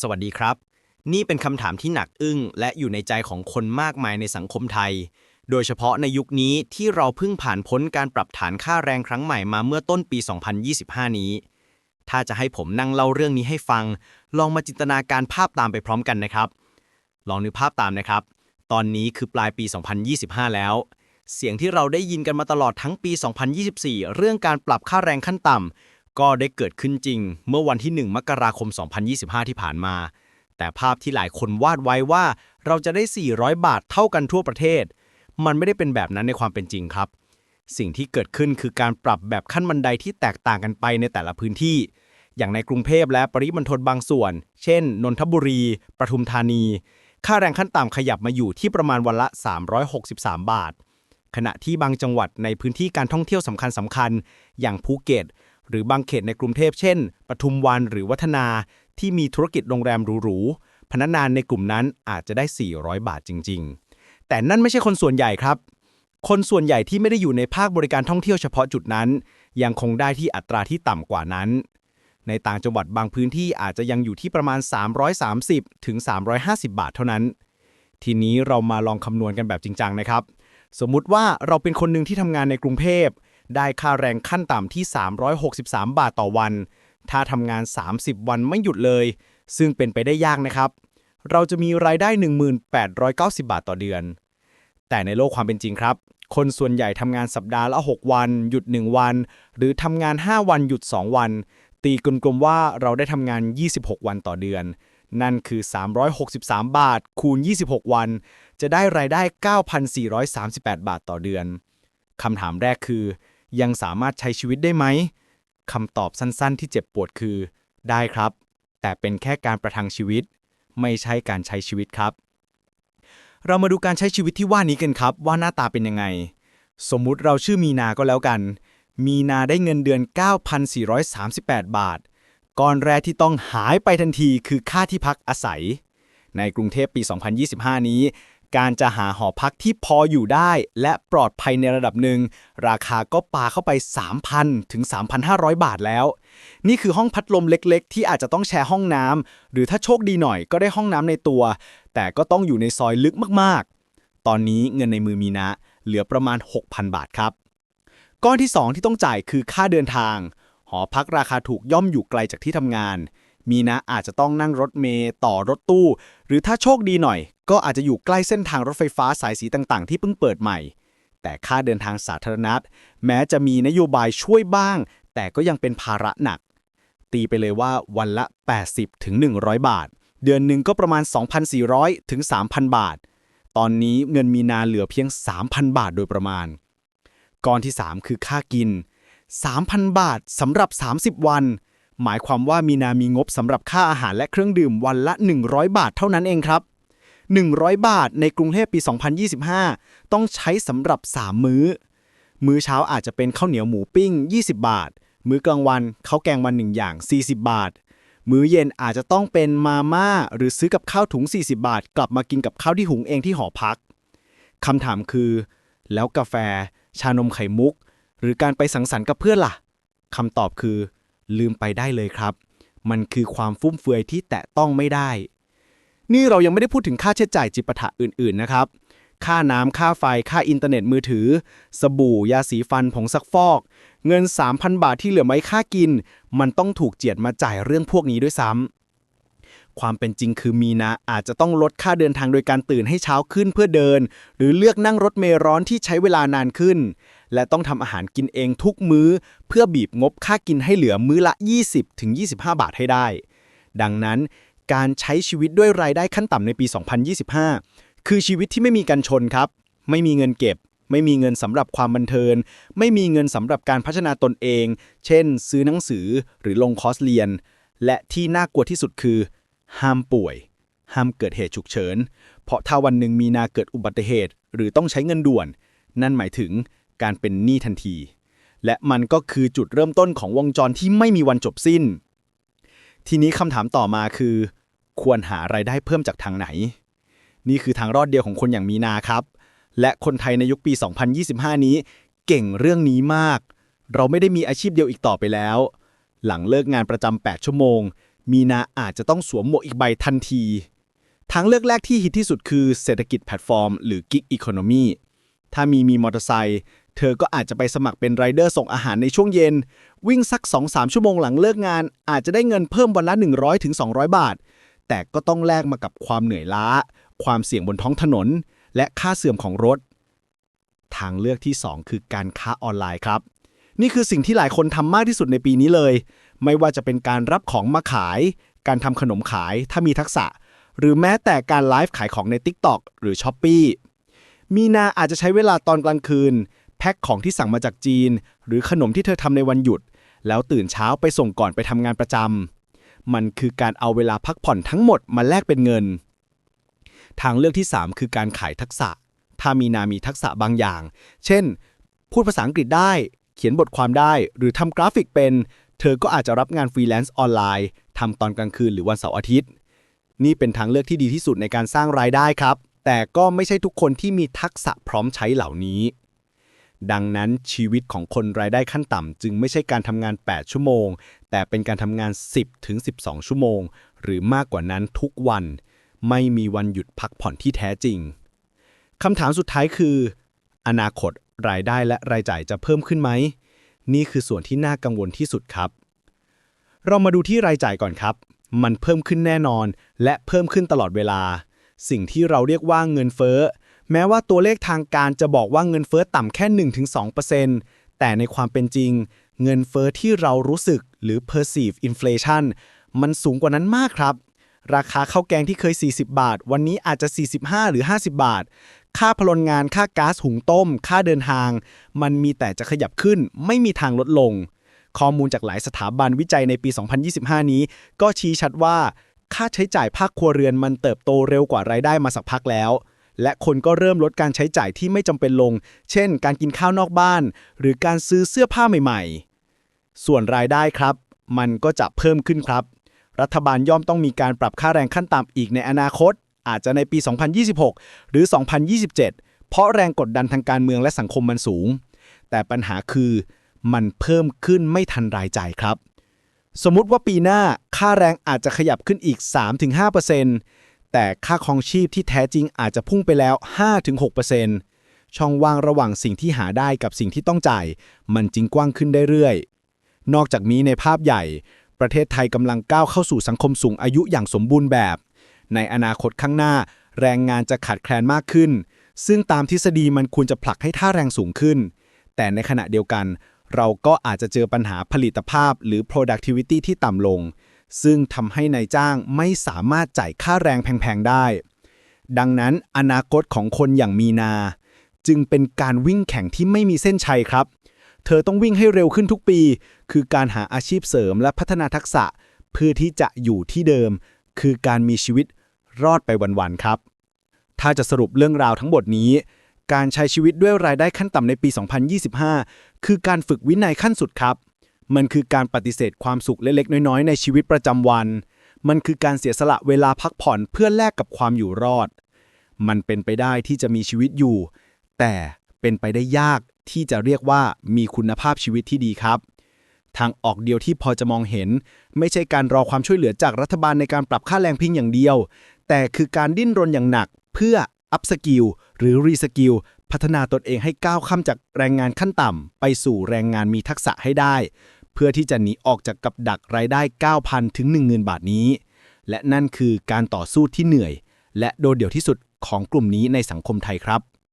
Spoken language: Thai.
สวัสดีครับ นี่เป็นคำถามที่หนักอึ้ง และอยู่ในใจของคนมากมายในสังคมไทย โดยเฉพาะในยุคนี้ที่เราเพิ่งผ่านพ้นการปรับฐานค่าแรงครั้งใหม่มาเมื่อต้นปี 2025 นี้ ถ้าจะให้ผมนั่งเล่าเรื่องนี้ให้ฟัง ลองมาจินตนาการภาพตามไปพร้อมกันนะครับ ลองนึกภาพตามนะครับ ตอนนี้คือปลายปี 2025 แล้ว เสียงที่เราได้ยินกันมาตลอดทั้งปี 2024 เรื่องการปรับค่าแรงขั้นต่ำ ก็ได้เกิดขึ้นจริง เมื่อวันที่ 1 มกราคม 2025 ที่ผ่านมา แต่ภาพที่หลายคนวาดไว้ว่าเราจะได้ 400 บาทเท่ากันทั่วประเทศ มันไม่ได้เป็นแบบนั้นในความเป็นจริงครับ สิ่งที่เกิดขึ้นคือการปรับแบบขั้นบันไดที่แตกต่างกันไปในแต่ละพื้นที่ อย่างในกรุงเทพและปริมณฑลบางส่วน เช่น นนทบุรี ปทุมธานี ค่าแรงขั้นต่ำขยับมาอยู่ที่ประมาณวันละ 363 บาท ขณะที่บางจังหวัดในพื้นที่การท่องเที่ยวสำคัญสำคัญๆอย่างภูเก็ต หรือบางเขตในกรุงเทพเช่น ปทุมวันหรือวัฒนา ที่มีธุรกิจโรงแรมหรูๆพนักงานในกลุ่มนั้นอาจจะได้ 400 บาทจริง ๆ แต่นั่นไม่ใช่คนส่วนใหญ่ครับ คนส่วนใหญ่ที่ไม่ได้อยู่ในภาคบริการท่องเที่ยวเฉพาะจุดนั้น ยังคงได้ที่อัตราที่ต่ำกว่านั้น ในต่างจังหวัดบางพื้นที่อาจจะยังอยู่ที่ประมาณ 330 ถึง 350 บาทเท่านั้น ทีนี้เรามาลองคำนวณกันแบบจริงจังนะครับ สมมุติว่าเราเป็นคนหนึ่งที่ทำงานในกรุงเทพ ได้ค่าแรงขั้นต่ำที่ 363 บาทต่อวัน ถ้าทำงาน 30 วันไม่หยุดเลย ซึ่งเป็นไปได้ยากนะครับ เราจะมีรายได้ 1890 บาทต่อเดือน แต่ในโลกความเป็นจริงครับ คนส่วนใหญ่ทำงานสัปดาห์ละ 6 วัน หยุด 1 วัน หรือทำงาน 5 วันหยุด 2 วัน ตีกลมๆว่าเราได้ทำงาน 26 วันต่อเดือน นั่นคือ 363 บาท คูณ 26 วัน จะได้รายได้ 9,438 บาทต่อเดือนคำถามแรกคือ ยังสามารถใช้ชีวิตได้ไหมคำตอบสั้นๆ ที่เจ็บปวดคือ ได้ครับ แต่เป็นแค่การประทังชีวิต ไม่ใช่การใช้ชีวิตครับ เรามาดูการใช้ชีวิตที่ว่านี้กันครับ ว่าหน้าตาเป็นยังไง สมมุติเราชื่อมีนาก็แล้วกัน มีนาได้เงินเดือน 9,438 บาท ก้อนแรกที่ต้องหายไปทันทีคือค่าที่พักอาศัย ในกรุงเทพปี 2025 นี้ การจะหาหอพักที่พออยู่ได้ และปลอดภัยในระดับหนึ่ง ราคาก็ปาเข้าไป 3,000 ถึง 3,500 บาทแล้ว นี่คือห้องพัดลมเล็กๆ ที่อาจจะต้องแชร์ห้องน้ำหรือถ้าโชคดีหน่อยก็ได้ห้องน้ำในตัว แต่ก็ต้องอยู่ในซอยลึกมากๆ ตอนนี้เงินในมือมีนะ เหลือประมาณ 6,000 บาทครับ ก้อนที่ 2 ที่ต้องจ่ายคือค่าเดินทาง หอพักราคาถูกย่อมอยู่ไกลจากที่ทำงานมีนะอาจจะต้องนั่งรถเมล์ต่อรถตู้ หรือถ้าโชคดีหน่อย ก็อาจจะอยู่ใกล้เส้นทางรถไฟฟ้าสายสีต่างๆ ที่เพิ่งเปิดใหม่ แต่ค่าเดินทางสาธารณะแม้จะมีนโยบายช่วยบ้าง แต่ก็ยังเป็นภาระหนัก ตีไปเลยว่าวันละ80ถึง100 บาท เดือนหนึ่งก็ประมาณ 2,400ถึง3,000 บาท ตอนนี้เงินมีนาเหลือเพียง 3,000 บาทโดยประมาณก้อนที่ 3 คือค่ากิน 3,000 บาทสำหรับ 30 วัน หมายความว่ามีนามีงบสำหรับค่าอาหารและเครื่องดื่มวันละ 100 บาทเท่านั้นเองครับ 100 บาทในกรุงเทพปี 2025 ต้องใช้สำหรับ 3 มื้อ มื้อเช้าอาจจะเป็นข้าวเหนียวหมูปิ้ง 20 บาท มื้อกลางวันข้าวแกงวันหนึ่งอย่าง 40 บาท มื้อเย็นอาจจะต้องเป็นมาม่าหรือซื้อกับข้าวถุง 40 บาท กลับมากินกับข้าวที่หุงเองที่หอพักคำถามคือ แล้วกาแฟ ชานมไข่มุก หรือการไปสังสรรค์กับเพื่อนล่ะคำตอบคือ ลืมไปได้เลยครับ มันคือความฟุ่มเฟือยที่แตะต้องไม่ได้ นี่เรายังไม่ได้พูดถึงค่าใช้จ่ายจิปาถะอื่นๆนะครับ ค่าน้ำค่าไฟ ค่าอินเทอร์เน็ตมือถือ สบู่ ยาสีฟัน ผงซักฟอก เงิน 3,000 บาทที่เหลือไว้ค่ากิน มันต้องถูกเจียดมาจ่ายเรื่องพวกนี้ด้วยซ้ำความเป็นจริงคือมีนาอาจจะต้องลดค่าเดินทางโดยการตื่นให้เช้าขึ้นเพื่อเดิน หรือเลือกนั่งรถเมล์ร้อนที่ใช้เวลานานขึ้น และต้องทำอาหารกินเองทุกมื้อ เพื่อบีบงบค่ากินให้เหลือมื้อละ 20-25 บาทให้ได้ ดังนั้น การใช้ชีวิตด้วยรายได้ขั้นต่ำในปี 2025 คือชีวิตที่ไม่มีการชนครับ ไม่มีเงินเก็บ ไม่มีเงินสำหรับความบันเทิง ไม่มีเงินสำหรับการพัฒนาตนเอง เช่น ซื้อหนังสือหรือลงคอร์สเรียน และที่น่ากลัวที่สุดคือ ห้ามป่วย ห้ามเกิดเหตุฉุกเฉิน เพราะถ้าวันหนึ่งมีนาเกิดอุบัติเหตุ หรือต้องใช้เงินด่วน นั่นหมายถึงการเป็นหนี้ทันที และมันก็คือจุดเริ่มต้นของวงจรที่ไม่มีวันจบสิ้นทีนี้คำถามต่อมาคือ ควรหารายได้เพิ่มจากทางไหน นี่คือทางรอดเดียวของคนอย่างมีนาครับ และคนไทยในยุคปี 2025 นี้ เก่งเรื่องนี้มาก เราไม่ได้มีอาชีพเดียวอีกต่อไปแล้ว หลังเลิกงานประจำ8ชั่วโมง มีนาอาจจะต้องสวมหมวกอีกใบทันทีทางเลือกแรกที่ฮิตที่สุดคือเศรษฐกิจแพลตฟอร์ม หรือ Gig Economy ถ้ามีมีมอเตอร์ไซค์เธอก็อาจจะไปสมัครเป็นไรเดอร์ส่งอาหารในช่วงเย็น วิ่งสัก 2-3 ชั่วโมงหลังเลิกงาน อาจจะได้เงินเพิ่มวันละ 100-200 บาท แต่ก็ต้องแลกมากับความเหนื่อยล้า ความเสี่ยงบนท้องถนน และค่าเสื่อมของรถ ทางเลือกที่ 2 คือการค้าออนไลน์ครับ นี่คือสิ่งที่หลายคนทำมากที่สุดในปีนี้เลย ไม่ว่าจะเป็นการรับของมาขาย การทำขนมขายถ้ามีทักษะ หรือแม้แต่การไลฟ์ขายของใน TikTok หรือ s h อ p e e มีนาอาจจะใช้เวลาตอนกลางคืน แพ็คของที่สั่งมาจากจีน หรือขนมที่เธอทำในวันหยุด แล้วตื่นเช้าไปส่งก่อนไปทำงานประจำ มันคือการเอาเวลาพักผ่อนทั้งหมดมาแลกเป็นเงิน ทางเลือกที่ 3 คือการขายทักษะ ถ้ามีนามีทักษะบางอย่าง เช่น พูดภาษาอังกฤษได้ เขียนบทความได้ หรือทำกราฟิกเป็น เธอก็อาจจะรับงานฟรีแลนซ์ออนไลน์ทำตอนกลางคืนหรือวันเสาร์อาทิตย์ นี่เป็นทางเลือกที่ดีที่สุดในการสร้างรายได้ครับ แต่ก็ไม่ใช่ทุกคนที่มีทักษะพร้อมใช้เหล่านี้ ดังนั้นชีวิตของคนรายได้ขั้นต่ำจึงไม่ใช่การทำงาน 8 ชั่วโมง แต่เป็นการทำงาน 10ถึง12 ชั่วโมง หรือมากกว่านั้นทุกวัน ไม่มีวันหยุดพักผ่อนที่แท้จริงคำถามสุดท้ายคือ อนาคตรายได้และรายจ่ายจะเพิ่มขึ้นไหม นี่คือส่วนที่น่ากังวลที่สุดครับ เรามาดูที่รายจ่ายก่อนครับ มันเพิ่มขึ้นแน่นอน และเพิ่มขึ้นตลอดเวลา สิ่งที่เราเรียกว่าเงินเฟ้อ แม้ว่าตัวเลขทางการจะบอกว่าเงินเฟ้อต่ำแค่ 1-2%แต่ในความเป็นจริง เงินเฟ้อที่เรารู้สึกหรือ perceive inflation มันสูงกว่านั้นมากครับ ราคาข้าวแกงที่เคย 40 บาท วันนี้อาจจะ 45 หรือ 50 บาท ค่าพลังงานค่าก๊าซหุงต้ม ค่าเดินทาง มันมีแต่จะขยับขึ้น ไม่มีทางลดลง ข้อมูลจากหลายสถาบันวิจัยในปี 2025 นี้ ก็ชี้ชัดว่า ค่าใช้จ่ายภาคครัวเรือนมันเติบโตเร็วกว่ารายได้มาสักพักแล้ว และคนก็เริ่มลดการใช้จ่ายที่ไม่จำเป็นลง เช่น การกินข้าวนอกบ้าน หรือการซื้อเสื้อผ้าใหม่ๆ ส่วนรายได้ครับ มันก็จะเพิ่มขึ้นครับ รัฐบาลย่อมต้องมีการปรับค่าแรงขั้นต่ำอีกในอนาคต อาจจะในปี 2026 หรือ 2027 เพราะแรงกดดันทางการเมืองและสังคมมันสูง แต่ปัญหาคือมันเพิ่มขึ้นไม่ทันรายจ่ายครับ สมมุติว่าปีหน้าค่าแรงอาจจะขยับขึ้นอีก 3-5% แต่ค่าครองชีพที่แท้จริงอาจจะพุ่งไปแล้ว 5-6%ช่องว่างระหว่างสิ่งที่หาได้กับสิ่งที่ต้องจ่าย มันจึงกว้างขึ้นได้เรื่อยนอกจากนี้ในภาพใหญ่ ประเทศไทยกำลังก้าวเข้าสู่สังคมสูงอายุอย่างสมบูรณ์แบบ ในอนาคตข้างหน้า แรงงานจะขาดแคลนมากขึ้น ซึ่งตามทฤษฎีมันควรจะผลักให้ท่าแรงสูงขึ้น แต่ในขณะเดียวกัน เราก็อาจจะเจอปัญหาผลิตภาพหรือ productivity ที่ต่ำลง ซึ่งทำให้นายจ้างไม่สามารถจ่ายค่าแรงแพงๆได้ ดังนั้นอนาคตของคนอย่างมีนา จึงเป็นการวิ่งแข่งที่ไม่มีเส้นชัยครับ เธอต้องวิ่งให้เร็วขึ้นทุกปี คือการหาอาชีพเสริมและพัฒนาทักษะ เพื่อที่จะอยู่ที่เดิม คือการมีชีวิตรอดไปวันๆครับ ถ้าจะสรุปเรื่องราวทั้งหมดนี้ การใช้ชีวิตด้วยรายได้ขั้นต่ำในปี 2025 คือการฝึกวินัยขั้นสุดครับ มันคือการปฏิเสธความสุขเล็กๆ น้อยๆ ในชีวิตประจำวัน มันคือการเสียสละเวลาพักผ่อนเพื่อแลกกับความอยู่รอด มันเป็นไปได้ที่จะมีชีวิตอยู่ แต่เป็นไปได้ยากที่จะเรียกว่ามีคุณภาพชีวิตที่ดีครับ ทางออกเดียวที่พอจะมองเห็น ไม่ใช่การรอความช่วยเหลือจากรัฐบาลในการปรับค่าแรงเพิงอย่างเดียว แต่คือการดิ้นรนอย่างหนักเพื่ออัพสกิลหรือรีสกิลพัฒนาตนเองให้ก้าวข้ามจากแรงงานขั้นต่ำไปสู่แรงงานมีทักษะให้ได้ เพื่อที่จะหนีออกจากกับดักรายได้ 9,000 ถึง 10,000 บาทนี้ และนั่นคือการต่อสู้ที่เหนื่อย และโดดเดี่ยวที่สุดของกลุ่มนี้ในสังคมไทยครับ